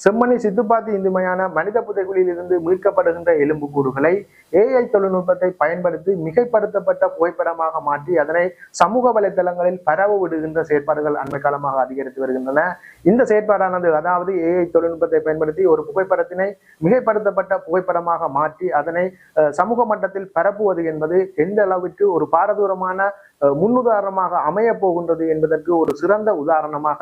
செம்மணி சித்துப்பாத்தி இந்துமையான மனித புதைகளில் இருந்து மீட்கப்படுகின்ற எலும்புக்கூறுகளை ஏஐ தொழில்நுட்பத்தை பயன்படுத்தி மிகைப்படுத்தப்பட்ட புகைப்படமாக மாற்றி அதனை சமூக வலைதளங்களில் பரவ விடுகின்ற செயற்பாடுகள் அண்மை காலமாக அதிகரித்து வருகின்றன. இந்த செயற்பாடானது அதாவது ஏஐ தொழில்நுட்பத்தை பயன்படுத்தி ஒரு புகைப்படத்தினை மிகைப்படுத்தப்பட்ட புகைப்படமாக மாற்றி அதனை சமூக மட்டத்தில் பரப்புவது என்பது எந்த அளவிற்கு ஒரு பாரதூரமான முன்னுதாரணமாக அமைய போகின்றது என்பதற்கு ஒரு சிறந்த உதாரணமாக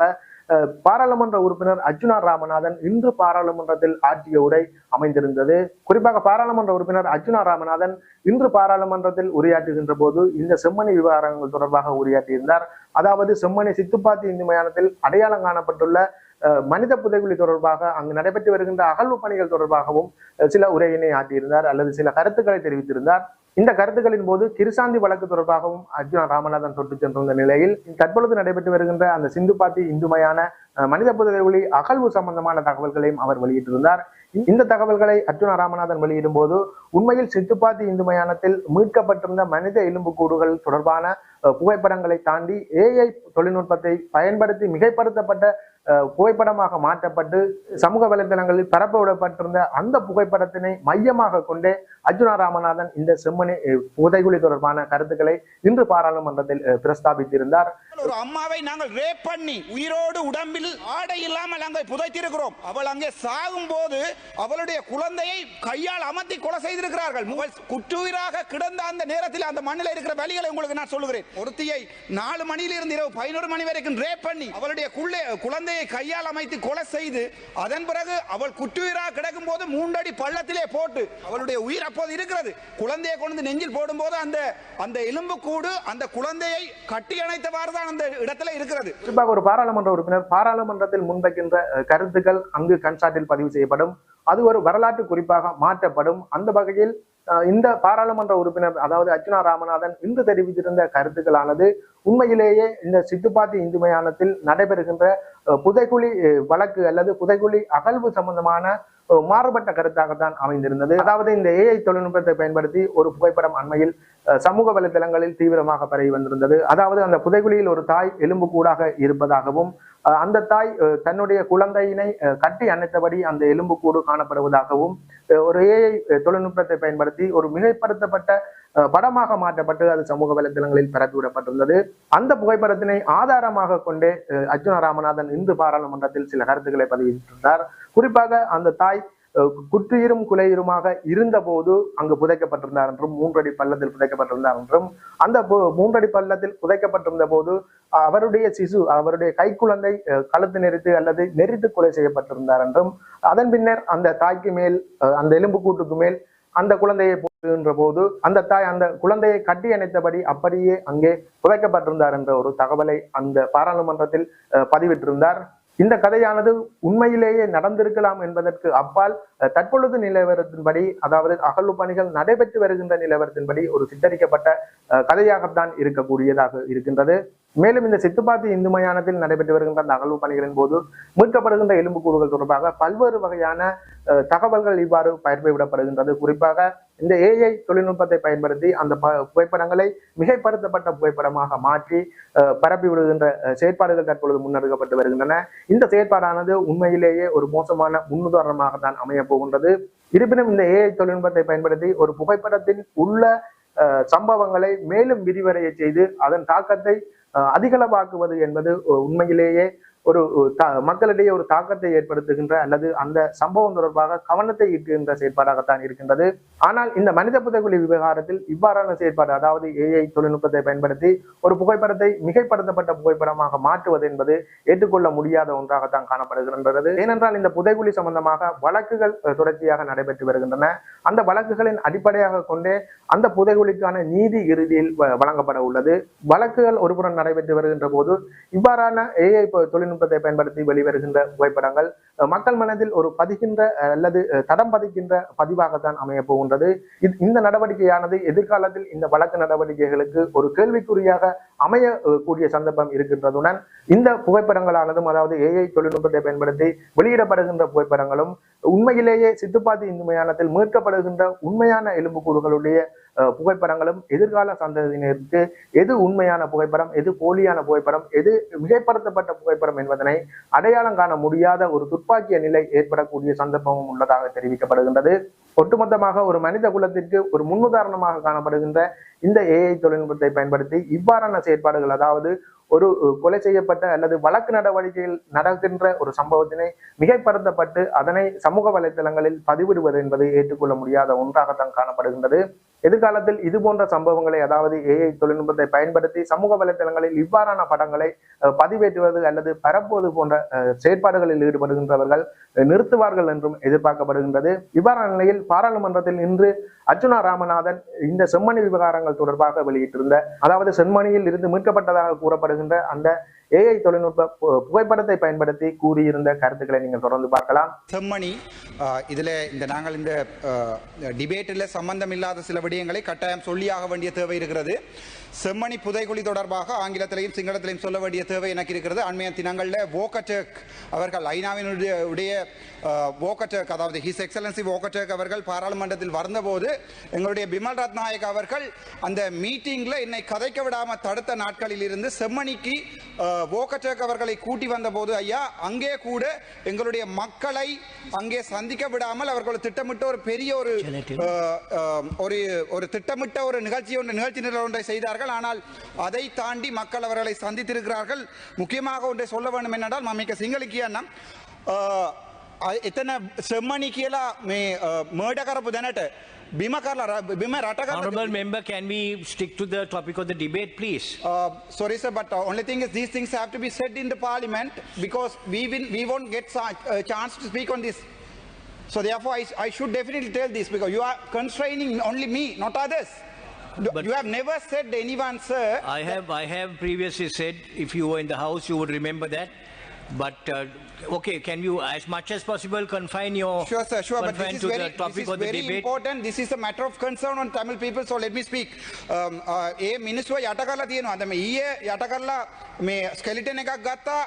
பாராளுமன்ற உறுப்பினர் அர்ஜுனா ராமநாதன் இன்று பாராளுமன்றத்தில் ஆற்றிய உரை அமைந்திருந்தது. குறிப்பாக பாராளுமன்ற உறுப்பினர் அர்ஜுனா ராமநாதன் இன்று பாராளுமன்றத்தில் உரையாற்றுகின்ற போது இந்த செம்மணி விவகாரங்கள் தொடர்பாக உரையாற்றியிருந்தார். அதாவது செம்மணி சித்துப்பாத்தி இந்து மயானத்தில் அடையாளம் காணப்பட்டுள்ள அஹ், மனித புதைகுழி தொடர்பாக அங்கு நடைபெற்று வருகின்ற அகழ்வு பணிகள் தொடர்பாகவும் சில உரையினை ஆற்றியிருந்தார் அல்லது சில கருத்துக்களை தெரிவித்திருந்தார். இந்த கருத்துக்களின் போது கிருசாந்தி வழக்கு தொடர்பாகவும் அர்ஜுனா ராமநாதன் தொட்டு சென்றிருந்த நிலையில் தற்பொழுது நடைபெற்று வருகின்ற அந்த சிந்துபாத்தி இந்துமையான மனித புதவி அகழ்வு சம்பந்தமான தகவல்களையும் அவர் வெளியிட்டிருந்தார். இந்த தகவல்களை அர்ஜுனா ராமநாதன் வெளியிடும் போது உண்மையில் சித்துப்பாத்தி இந்து மயானத்தில் மீட்கப்பட்டிருந்த மனித எலும்புக்கூடுகள் தொடர்பான புகைப்படங்களை தாண்டி ஏஐ தொழில்நுட்பத்தை பயன்படுத்தி மிகைப்படுத்தப்பட்ட புகைப்படமாக மாற்றப்பட்டு சமூக வலைதளங்களில் பரப்ப விடப்பட்டிருந்த அந்த புகைப்படத்தினை மையமாக கொண்டே அர்ஜுனா ராமநாதன் இந்த செம்மணி அஹ், புதைகுழி தொடர்பான கருத்துக்களை இன்று பாராளுமன்றத்தில் பிரஸ்தாபித்திருந்தார். ஒரு அம்மாவை நாங்கள் ரேப் பண்ணி உயிரோடு உடம்பில் ஆடை இல்லாமல் அங்கே புதைத்திருக்கிறோம். அவள் அங்கே சாகும் போது அவளுடைய குழந்தையை கையால் அமர்த்தி கொலை செய்திருக்கிறார்கள். அவள் குற்றுயிராக கிடந்த அந்த நேரத்தில் அந்த மண்ணில் இருக்கிற வழிகளை உங்களுக்கு நான் சொல்லுகிறேன். ஒருத்தியை நாலு மணியிலிருந்து இரவு பதினோரு மணி வரைக்கும் ரேப் பண்ணி அவளுடைய குள்ளே குழந்தையை கையால் அமைத்து கொலை செய்து அதன் பிறகு அவள் குற்றுயிராக கிடக்கும் போது மூன்றடி பள்ளத்திலே போட்டு அவளுடைய உயிர் அப்போது இருக்கிறது. குழந்தையை கொண்டு நெஞ்சில் போடும்போது அந்த அந்த எலும்பு கூடு அந்த குழந்தையை கட்டி அணைத்தவாறு தான் அந்த இடத்துல இருக்கிறது. குறிப்பாக ஒரு பாராளுமன்ற உறுப்பினர் பாராளுமன்றத்தில் முன்வைக்கின்ற கருத்துக்கள் அங்கு கன்சாட்டில் பதிவு செய்யப்படும். அது ஒரு வரலாற்று குறிப்பாக மாற்றப்படும். அந்த வகையில் இந்த பாராளுமன்ற உறுப்பினர் அதாவது அர்ச்சுனா ராமநாதன் இன்று தெரிவித்திருந்த கருத்துக்களானது உண்மையிலேயே இந்த சித்துப்பாத்தி இந்து மயானத்தில் நடைபெறுகின்ற புதைகுழி புதைக்குழி வழக்கு அல்லது புதைக்குழி அகழ்வு சம்பந்தமான மாறுபட்ட கருத்தாகத்தான் அமைந்திருந்தது. அதாவது இந்த ஏஐ தொழில்நுட்பத்தை பயன்படுத்தி ஒரு புகைப்படம் அண்மையில் சமூக வலைதளங்களில் தீவிரமாக பரவி வந்திருந்தது. அதாவது அந்த புதைகுழியில் ஒரு தாய் எலும்பு கூடாக இருப்பதாகவும் அந்த தாய் தன்னுடைய குழந்தையினை கட்டி அணைத்தபடி அந்த எலும்புக்கூடு காணப்படுவதாகவும் ஒரு ஏஐ தொழில்நுட்பத்தை பயன்படுத்தி ஒரு மிகைப்படுத்தப்பட்ட படமாக மாற்றப்பட்டு அது சமூக வலைதளங்களில் பரப்பிவிடப்பட்டிருந்தது அந்த புகைப்படத்தினை ஆதாரமாக கொண்டே அர்ஜுன ராமநாதன் இந்து பாராளுமன்றத்தில் சில கருத்துக்களை பதிவிட்டிருந்தார். குறிப்பாக அந்த தாய் குற்றுயிரும் குலையுருமாக இருந்தபோது அங்கு புதைக்கப்பட்டிருந்தார் என்றும் மூன்றடி பள்ளத்தில் புதைக்கப்பட்டிருந்தார் என்றும் அந்த மூன்றடி பள்ளத்தில் புதைக்கப்பட்டிருந்த போது அவருடைய சிசு அவருடைய கைக்குழந்தை கழுத்து நெரித்து அல்லது நெறித்து கொலை செய்யப்பட்டிருந்தார் என்றும் அதன் பின்னர் அந்த தாய்க்கு மேல் அந்த எலும்பு கூட்டுக்கு மேல் அந்த குழந்தையை போடுகின்ற போது அந்த தாய் அந்த குழந்தையை கட்டி அணைத்தபடி அப்படியே அங்கே புதைக்கப்பட்டிருந்தார் என்ற ஒரு தகவலை அந்த பாராளுமன்றத்தில் பதிவிட்டிருந்தார். இந்த கதையானது உண்மையிலேயே நடந்திருக்கலாம் என்பதற்கு அப்பால் அஹ், தற்பொழுது நிலவரத்தின்படி அதாவது அகழ்வு பணிகள் நடைபெற்று வருகின்ற நிலவரத்தின்படி ஒரு சித்தரிக்கப்பட்ட அஹ், கதையாகத்தான் இருக்கக்கூடியதாக இருக்கின்றது. மேலும் இந்த சித்துப்பாத்தி இந்து மயானத்தில் நடைபெற்று வருகின்ற அந்த அகழ்வு பணிகளின் போது மீட்கப்படுகின்ற எலும்புக்கூடுகள் தொடர்பாக பல்வேறு வகையான தகவல்கள் இவ்வாறு பயிர்ப்பு குறிப்பாக இந்த ஏஐ தொழில்நுட்பத்தை பயன்படுத்தி அந்த ப- புகைப்படங்களை மிகைப்படுத்தப்பட்ட புகைப்படமாக மாற்றி பரப்பி விடுகின்ற செயற்பாடுகள் தற்பொழுது முன்னெடுக்கப்பட்டு வருகின்றன. இந்த செயற்பாடானது உண்மையிலேயே ஒரு மோசமான முன்னுதாரணமாக தான் அமைய போகின்றது. இருப்பினும் இந்த ஏஐ தொழில்நுட்பத்தை பயன்படுத்தி ஒரு புகைப்படத்தின் உள்ள சம்பவங்களை மேலும் விரிவடைய செய்து அதன் தாக்கத்தை அதிகளவாக்குவது என்பது உண்மையிலேயே ஒரு தா- மக்களிடையே ஒரு தாக்கத்தை ஏற்படுத்துகின்ற அல்லது அந்த சம்பவம் தொடர்பாக கவனத்தை ஈர்க்கின்ற செயற்பாடாகத்தான் இருக்கின்றது. ஆனால் இந்த மனித புதைக்குழி விவகாரத்தில் இவ்வாறான செயற்பாடு அதாவது ஏஐ தொழில்நுட்பத்தை பயன்படுத்தி ஒரு புகைப்படத்தை மிகைப்படுத்தப்பட்ட புகைப்படமாக மாற்றுவது என்பது ஏற்றுக்கொள்ள முடியாத ஒன்றாகத்தான் காணப்படுகின்றது. ஏனென்றால் இந்த புதைகுழி சம்பந்தமாக வழக்குகள் தொடர்ச்சியாக நடைபெற்று வருகின்றன. அந்த வழக்குகளின் அடிப்படையாக கொண்டே அந்த புதைகுழிக்கான நீதி இறுதியில் வ- வழங்கப்பட உள்ளது. வழக்குகள் ஒருபுறம் நடைபெற்று வருகின்ற போது இவ்வாறான ஏஐ தொழில்நுட்பத்தை பயன்படுத்தி வெளிவருகின்ற புகைப்படங்கள். மக்கள் மனதில் ஒரு பதிகின்ற அல்லது தடம் பதிக்கின்ற பதிவாகத்தான் அமைய போகின்றது. இந்த நடவடிக்கையானது எதிர்காலத்தில் இந்த வழக்கு நடவடிக்கைகளுக்கு ஒரு கேள்விக்குறியாக அமையக்கூடிய சந்தர்ப்பம் இருக்கின்றதுடன் இந்த புகைப்படங்களானதும் அதாவது ஏஐ தொழில்நுட்பத்தை பயன்படுத்தி வெளியிடப்படுகின்ற புகைப்படங்களும் உண்மையிலேயே சித்துப்பாத்தி இந்து மயானத்தில் மீட்கப்படுகின்ற உண்மையான எலும்புக்கூடுகளுடைய புகைப்படங்களும் எதிர்கால சந்ததியினருக்கு எது உண்மையான புகைப்படம் எது போலியான புகைப்படம் எது மிகைப்படுத்தப்பட்ட புகைப்படம் என்பதனை அடையாளம் காண முடியாத ஒரு துப்பாக்கிய நிலை ஏற்படக்கூடிய சந்தர்ப்பமும் உள்ளதாக தெரிவிக்கப்படுகின்றது. ஒட்டுமொத்தமாக ஒரு மனித குலத்திற்கு ஒரு முன்னுதாரணமாக காணப்படுகின்ற இந்த ஏஐ தொழில்நுட்பத்தை பயன்படுத்தி இவ்வாறான செயற்பாடுகள் அதாவது ஒரு கொலை செய்யப்பட்ட அல்லது வழக்கு நடவடிக்கையில் நடக்கின்ற ஒரு சம்பவத்தினை மிகைப்படுத்தப்பட்டு அதனை சமூக வலைத்தளங்களில் பதிவிடுவது என்பது ஏற்றுக்கொள்ள முடியாத ஒன்றாகத்தான் காணப்படுகின்றது. எதிர்காலத்தில் இது போன்ற சம்பவங்களை அதாவது ஏஐ தொழில்நுட்பத்தை பயன்படுத்தி சமூக வலைத்தளங்களில் இவ்வாறான படங்களை பதிவேற்றுவது அல்லது பரப்புவது போன்ற செயற்பாடுகளில் ஈடுபடுகின்றவர்கள் நிறுத்துவார்கள் என்றும் எதிர்பார்க்கப்படுகின்றது. இவ்வாறான நிலையில் பாராளுமன்றத்தில் இன்று அர்ஜுனா ராமநாதன் இந்த செம்மணி விவகாரங்கள் தொடர்பாக வெளியிட்டிருந்த அதாவது செம்மணியில் இருந்து மீட்கப்பட்டதாக கூறப்படுகின்ற அந்த ஏஐ தொழில்நுட்ப புகைப்படத்தை பயன்படுத்தி கூறியிருந்த கருத்துக்களை நீங்கள் தொடர்ந்து பார்க்கலாம். செம்மணி ஆஹ், இதுல இந்த நாங்கள் இந்த டிபேட்டில் சம்பந்தம் இல்லாத சில விடயங்களை கட்டாயம் சொல்லியாக வேண்டிய தேவை இருக்கிறது. செம்மணி புதைகுழி தொடர்பாக ஆங்கிலத்திலையும் சிங்களத்திலையும் சொல்ல வேண்டிய தேவை எனக்கு இருக்கிறது. அண்மைய தினங்களில் வோகட்டேக் அவர்கள் ஐநாவினுடைய உடைய வோகட்டேக் அதாவது ஹிஸ் எக்ஸலன்சி வோகட்டேக் அவர்கள் பாராளுமன்றத்தில் வந்தபோது எங்களுடைய பிமல் ரத்நாயக் அவர்கள் அந்த மீட்டிங்கில் என்னை கதைக்க விடாமல் தடுத்த நாட்களில் இருந்து செம்மணிக்கு வோகட்டேக் அவர்களை கூட்டி வந்தபோது ஐயா அங்கே கூட எங்களுடைய மக்களை அங்கே சந்திக்க விடாமல் அவர்கள் திட்டமிட்ட ஒரு பெரிய ஒரு ஒரு ஒரு திட்டமிட்ட ஒரு நிகழ்ச்சி ஒன்று நிகழ்ச்சி நிரல் ஒன்றை செய்தார்கள். ஆனால் அதை தாண்டி மக்கள் அவர்களை சந்தித்திருக்கிறார்கள் முக்கியமாக ஒன்றை சொல்ல வேண்டும் என்னென்றால் මම එක සිංහල කියන්නම් අ, එතන සෙම්මණි කියලා මේ මර්ඩ කරපු දැනට බිම කරලා ර- බිම රට කරලා Honorable member, can we stick to the topic of the debate, please? Uh, sorry, sir, but uh, only thing is these things have to be said in the parliament because we will we won't get a chance to speak on this. So therefore, I, I should definitely tell this because you are constraining only me, not others. You- But- you have never said anyone, sir. I have, I have previously said, if you were in the house, you would remember that. But, uh, okay, can you, as much as possible, confine your. Sure, sir, sure, but confine this is to very, the this topic is of the very debate? important. This is a matter of concern on Tamil people, so let me speak. Um, uh, ඒ මිනිස්සුව යට කරලා තියෙනවා. දැන් මේ ඊයේ යට කරලා මේ ස්කෙලිටන් එකක් ගත්තා.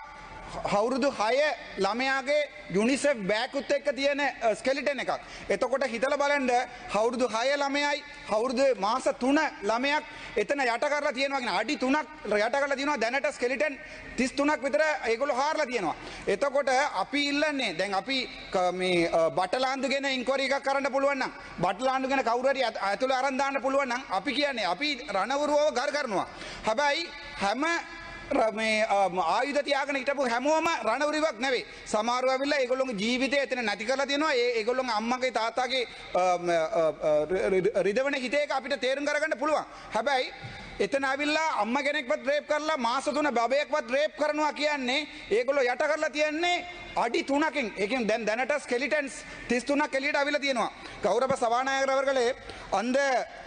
අවුරුදු 6 ළමයාගේ යුනිසෙෆ් බෑකුත් එක්ක තියෙන ස්කෙලිටන් එකක්. එතකොට හිතලා බලන්න අවුරුදු 6 ළමයයි අවුරුදු මාස 3 ළමයක් එතන යට කරලා තියෙනවා කියන අඩි 3ක් යට කරලා තියෙනවා දැනට ස්කෙලිටන් 33ක් විතර ඒගොල්ලෝ හාරලා තියෙනවා. එතකොට අපි ඉල්ලන්නේ දැන් අපි ක- මේ අ, බටලාන්දුගෙන ඉන්කොරි එකක් කරන්න පුළුවන් නම් බටලාන්දුගෙන කවුරු හරි ඇත- ඇතුළ අරන් දාන්න පුළුවන් නම් අපි කියන්නේ අපි රණවුරුවව ගර කරනවා. හැබැයි හැම ර- මේ අම, ආයුධ තියාගෙන හිටපු හැමෝම රණවුරිවක් නෙවෙයි. සමහරව ඇවිල්ලා ඒගොල්ලෝගේ ජීවිතය එතන නැති කරලා තියෙනවා. ඒ ඒගොල්ලෝගේ අම්මගේ තාත්තාගේ අම, අ, අ, රිද- රිද- රිදවෙන හිතේ එක අපිට තේරුම් කරගන්න පුළුවන්. හැබැයි එතන ඇවිල්ලා අම්ම කෙනෙක්වත් රේප් කරලා මාස තුන බබයෙක්වත් රේප් කරනවා කියන්නේ ඒගොල්ලෝ යට කරලා තියන්නේ අඩි තුනකින් ඒකෙන් දැන් දැනට ස්කෙලිටන්ස් 33ක් එළියට අවිලා තියෙනවා கௌரவ சபாநாயகர் அவர்களே அந்த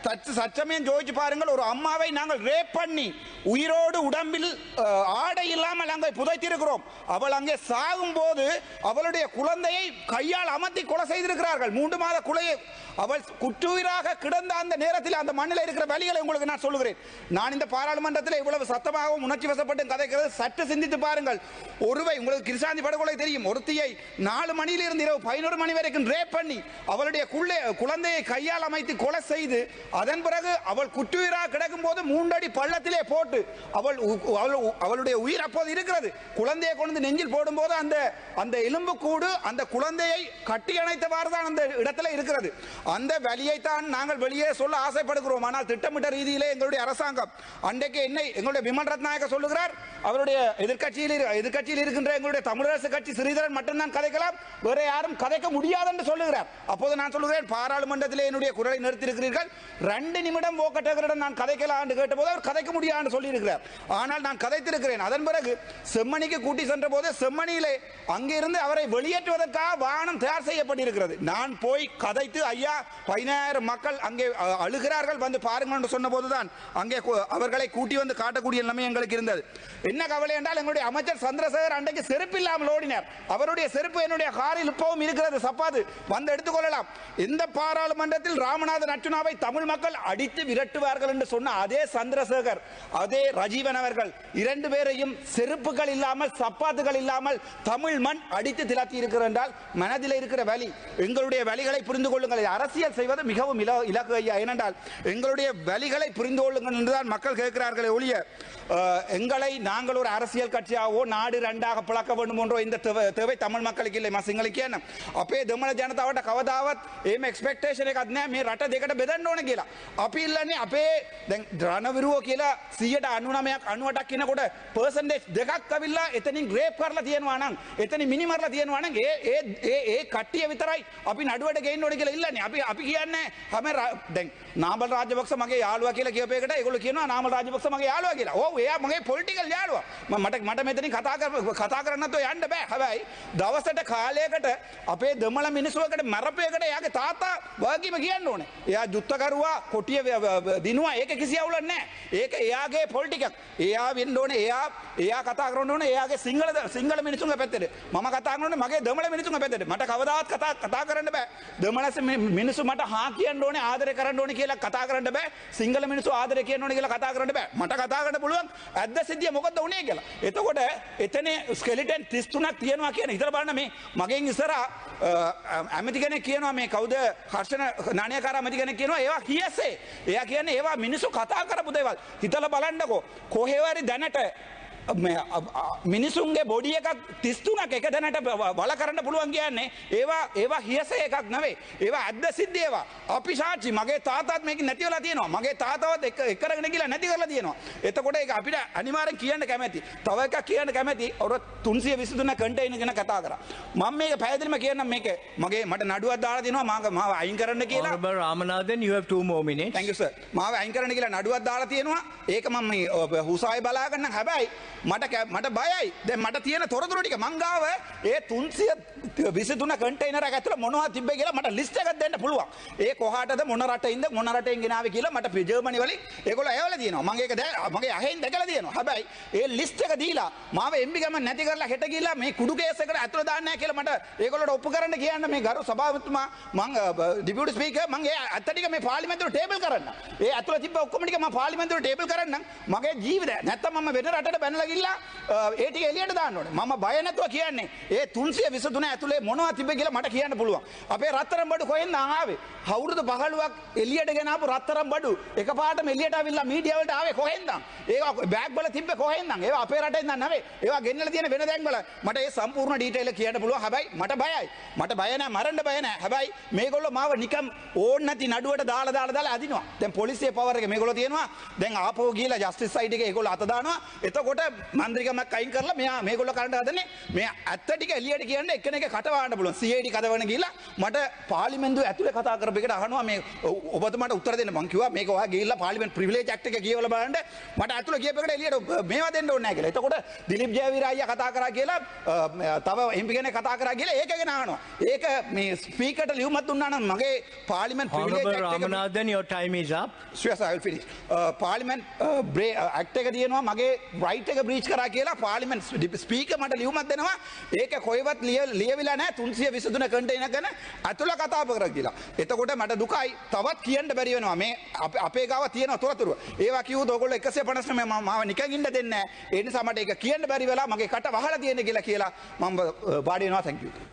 சச்ச சச்சமயம் ஜோதிச்சு பாருங்கள் ஒரு அம்மாவை நாங்கள் ரேப் பண்ணி உயிரோடு உடம்பில் அஹ், ஆடை இல்லாமல் அங்கே புதைத்திருக்கிறோம் அவள் அங்கே சாகும் போது அவளுடைய குழந்தையை கையால் அமர்த்தி கொலை செய்திருக்கிறார்கள் மூன்று மாத குலையை அவள் குற்றுயிராக கிடந்த அந்த நேரத்தில் அந்த மண்ணில் இருக்கிற வழிகளை உங்களுக்கு நான் சொல்லுகிறேன் நான் இந்த பாராளுமன்றத்தில் இவ்வளவு சத்தமாகவும் உணர்ச்சி வசப்பட்டு கதைக்கிறது. சற்று சிந்தித்து பாருங்கள். ஒருவை உங்களுக்கு கிருஷாந்தி படுகொலை தெரியும். ஒருத்தியை நாலு மணியிலிருந்து இரவு பதினோரு மணி வரைக்கும் ரேப் பண்ணி அவளுடைய குள்ளே குழந்தையை கையால் அமைத்து கொலை செய்து அதன் பிறகு அவள் குற்றுயிராக கிடக்கும் போது மூன்றடி பள்ளத்திலே போட்டு அவள் உ- அவள் அவளுடைய உயிர் அப்போது இருக்கிறது. குழந்தையை கொண்டு நெஞ்சில் போடும்போது அந்த அந்த எலும்பு கூடு அந்த குழந்தையை கட்டி அணைத்தவாறு தான் அந்த இடத்துல இருக்கிறது. அந்த வழியை தான் நாங்கள் வெளியே சொல்ல ஆசைப்படுகிறோம். ஆனால் திட்டமிட்ட ரீதியிலே எங்களுடைய அரசாங்கம் அரசாங்கம். அன்றைக்கு என்ன எங்களுடைய விமல் ரத்நாயக சொல்லுகிறார் அவருடைய எதிர்கட்சியில் எதிர்கட்சியில் இருக்கின்ற எங்களுடைய தமிழரசு கட்சி ஸ்ரீதரன் மட்டும்தான் கதைக்கலாம் வேற யாரும் கதைக்க முடியாது என்று சொல்லுகிறார். அப்போது நான் சொல்லுகிறேன் பாராளுமன்றத்திலே என்னுடைய குரலை நிறுத்தியிருக்கிறீர்கள். ரெண்டு நிமிடம் ஓக்கட்டகரிடம் நான் கதைக்கலாம் என்று கேட்டபோது அவர் கதைக்க முடியாது சொல்லியிருக்கிறார். ஆனால் நான் கதைத்திருக்கிறேன். அதன் பிறகு செம்மணிக்கு கூட்டி சென்ற போது செம்மணியிலே அங்கிருந்து அவரை வெளியேற்றுவதற்காக வாகனம் தயார் செய்யப்பட்டிருக்கிறது. நான் போய் கதைத்து ஐயா பதினாயிரம் மக்கள் அங்கே அழுகிறார்கள் வந்து பாருங்கள் என்று சொன்ன போதுதான் அங்கே அங்கே அவர்களை கூட்டி வந்து காட்டக்கூடிய நிலைமை எங்களுக்கு இருந்தது. என்ன கவலை என்றால் எங்களுடைய அமைச்சர் சந்திரசேகர் அன்றைக்கு செருப்பு இல்லாமல் ஓடினார். அவருடைய செருப்பு என்னுடைய காரில் இப்பவும் இருக்கிறது சப்பாது. வந்து எடுத்துக்கொள்ளலாம். இந்த பாராளுமன்றத்தில் ராமநாதன் அர்ச்சுனாவை தமிழ் மக்கள் அடித்து விரட்டுவார்கள் என்று சொன்ன அதே சந்திரசேகர் அதே ரஜீவன் அவர்கள் இரண்டு பேரையும் செருப்புகள் இல்லாமல் சப்பாத்துகள் இல்லாமல் தமிழ் மண் அடித்து திலாத்தி இருக்கிற என்றால் மனதில் இருக்கிற வழி எங்களுடைய வழிகளை புரிந்து கொள்ளுங்கள். அரசியல் செய்வது மிகவும் இல இலக்கு ஐயா ஏனென்றால் எங்களுடைய வழிகளை புரிந்து கொள்ளுங்கள் என்றுதான் மக்கள் கேட்கிறார்களே ஒழிய அஹ், எங்களை நாங்கள் ஒரு அரசியல் கட்சியாகவோ நாடு ரெண்டாக பிளக்க வேண்டும் என்றோ இந்த தேவை- தேவை தமிழ் மக்களுக்கு இல்லை මසිංහල කියන්න අපේ දෙමළ ජනතාවට කවදාවත් ඒම එක්ස්පෙක්ටේෂන එකක් නෑ මේ රට දෙකට බෙදන්න ඕන කියලා අපි ඉල්ලන්නේ අපේ දැන් ද්‍රනවිරුව කියලා සියට අනුනමයක් අනුවටක් කියනකොට පර්සන්ඩේජ් දෙකක් කවිල්ලා එතනින් ග්‍රේප් කරලා තියෙනවා නම් එතනි මිනිමරලා තියෙනවා නම් ඒ ඒ ඒ ඒ කට්ටිය විතරයි අපි නඩුවට ගේන්න ඕනේ කියලා ඉල්ලන්නේ අපි අපි කියන්නේ හැම ර- දැන් නාමල් රාජපක්ෂ මගේ යාළුවා කියලා කියපේකට ඒගොල්ලෝ කියනවා නාමල් රාජපක්ෂ මගේ යාළුවා කියලා. ඔව් එයා මගේ පොලිටිකල් යාළුවා. මම මට මට මෙතනින් කතා කර කතා කරන්නත් ඔය යන්න බෑ. හැබැයි දවසට කාලයකට අපේ දෙමළ මිනිස්සුවකට මරපයකට එයාගේ තාත්තා වගකීම කියන්න ඕනේ. එයා ජුත්තකරුවා කොටිය ව්‍ය- ව්‍ය- ව්‍ය- දිනුවා ඒක කිසි අවුලක් නැහැ. ඒක එයාගේ පොලිටිකක්. එයා වෙන්න ඕනේ එයා එයා කතා කරන්න ඕනේ එයාගේ සිංහල සිංහල මිනිසුන්ගේ පැත්තට. මම කතා කරන්නේ මගේ දෙමළ මිනිසුන්ගේ පැත්තට. මට කවදාවත් කතා කතා කරන්න බෑ. දෙමළ මිනිස්සු මට හා කියන්න ඕනේ ආදරය කරන්න ඕනේ කියලා කතා කරන්න බෑ. සිංහල මිනිස්සු ආදරය කියන්න ඕනේ කියලා කතා කරන්න බෑ. මට කතා කරන්න පුළුවන් ඇද්ද සිද්ධිය මොකද්ද උනේ කියලා. එතකොට එතන ස්කෙලිටන් 33ක් තියෙනවා කියන හිතලා බලන්න මේ මගෙන් ඉස්සරහා ඇමති කෙනෙක් කියනවා මේ කවුද හර්ෂණ නානයකාර ඇමති කෙනෙක් කියනවා ඒවා කියසේ. එයා කියන්නේ ඒවා මිනිස්සු කතා කරපු දේවල්. හිතලා බලන්නකෝ කොහෙවරි දැනට මේ අ- අ- මිනිසුන්ගේ බොඩි එකක් තිස්තුනක් එක දැනට වල කරන්න පුළුවන් කියන්නේ ඒවා ඒවා හියස එකක් නවේ ඒවා ඇද්ද සිද්ධේවා අපි සාචි මගේ තාතත් මේක නැතිවලා තියෙනවා. මගේ තාතවත් එක එකරගෙන කියලා නැති කරලා තියෙනවා. එතකොට ඒක අපිට අනිවාර්යෙන් කියන්න කැමැති. තව එකක් කියන්න කැමැති. ඔර 323 කන්ටේනර් ගැන කතා කරා. මම මේක පැහැදිලිම කියන්නම් මේක. මගේ මට නඩුවක් දාලා තියෙනවා මාව මාව අයින් කරන්න කියලා. Honorable Ramanathan, you have two more minutes. Thank sir මාව අයින් කරන්න කියලා නඩුවක් දාලා තියෙනවා. ඒක මම ඔබ හුසායි බලාගන්න හැබැයි මට කැ- මට බයයි. දැන් මට තියෙන තොරතුරු ටික. මං ගාව ඒ 323 කන්ටේනර් එක ඇතුළේ මොනවද තිබ්බේ කියලා මට ලිස්ට් එකක් දෙන්න පුළුවන්. ඒ කොහාටද මොන රටින්ද මොන රටෙන් ගෙනාවේ කියලා මට ජර්මනි වලින් ඒගොල්ලෝ ඇවලා තියෙනවා මම ඒක දැ- මගේ අහෙන් දැකලා තියෙනවා හැබැයි ඒ ලිස්ට් එක දීලා මාව එම්බි ගම නැති කරලා හෙට ගිහිල්ලා මේ කුඩු කේස් එකට ඇතුළේ දාන්න නැහැ කියලා මට ඒගොල්ලෝට ඔප්පු කරන්න කියන්න මේ ගරු සභාපතිතුමා මං ඩිපියුටි ස්පීකර් මං ඒ ඇත්ත ටික මේ පාර්ලිමේන්තුවට ටේබල් කරන්න. ඒ ඇතුළේ තිබ්බ ඔක්කොම ටික මම පාර්ලිමේන්තුවට ටේබල් කරන්න මගේ ජීවිතය. නැත්තම් මම වෙන රටට බැනලා ඇවිල්ලා ඒට එලියට දාන්නට ම බයනැතුව කියන්නේ ඒ තුන්සේ විසතුන ඇතුළේ මොනවා තිබ කියල මට කියන්න පුළුවන්. අපේ රත්තරම් බඩු කොයෙන් ආවේ? හවුරුදු පහළුවක් එලියට ගෙනපු රත්තරම් බඩු එක පාට මෙලියට විල්ලා මීඩියවලට ආවේ කොහෙන්ද? ඒ බෑග්බල තිබ කොහෙන්ද? ඒ අපේ රට දන්නවේ ඒවා ගෙන්න්නල තියෙන වෙන දැන්වල මට ඒ සම්පූර්ණ ඩීටේල කියන්න පුළුව හැබයි මට බයයි. මට බයන මරන්න බයන හැබයි මේගොල්ල මාව නිකම් ඕන්න නැති නඩුවට දාලා දාලා දාලා අදිනවා. දැන් පොලිසිය පවර් එක මේගොල්ලෝ තියෙනවා. දැන් ආපහු ගිහලා ජස්ටිස් සයිට් එකේ ඒගොල්ලෝ අත දානවා. එතකොට මන්ත්‍රීකමක් අයින් කරලා මෙයා මේගොල්ලෝ කරන්න හදන්නේ මේ ඇත්ත ටික එළියට කියන්න එක්කෙනෙක් කට වහන්න පුළුවන්. CID කදවන ගිහලා මට පාර්ලිමේන්තුව ඇතුලේ කතා කරපු එකට අහනවා මේ ඔබතුමාට උත්තර දෙන්න මං කිව්වා මේක ඔයා ගිහිල්ලා පාර්ලිමේන්තු ප්‍රිවිලේජ් ඇක්ට් එක කියවලා බලන්න මට ඇතුලේ කියපු එකට එළියට මේවා දෙන්න ඕනේ නැහැ කියලා. එතකොට දිලිප් ජයවීර අයියා කතා කරා කියලා තව එම්පි කෙනෙක් කතා කරා කියලා ඒක ගැන අහනවා. ඒක මේ ස්පීකර්ට ලියුමක් දුන්නා නම් මගේ පාර්ලිමේන්තු ප්‍රිවිලේජ් ඇක්ට් එක Ramanathan, your time is up. Yes, I will finish. Parliament act එක තියෙනවා මගේ රයිට් එක බ්‍රීච් කරා කියලා පාර්ලිමෙන්ට් ස්පීක මට ලියුමක් දෙනවා ඒක කොයිවත් ලිය ලියවිලා නැහැ 323 කන්ටේනර් ගැන අතුල කතා කර කියලා. එතකොට මට දුකයි තවත් කියන්න බැරි වෙනවා මේ අප- අපේ ගාව තියෙන තොරතුරු. ඒවා කිව්වොත් ඔයගොල්ලෝ 159 මම මාව නිකන් ඉන්න දෙන්නේ නැහැ. ඒ නිසා මට ඒක කියන්න බැරි වෙලා මගේ කට වහලා තියෙන කියලා කියලා මම වාඩි වෙනවා thank you.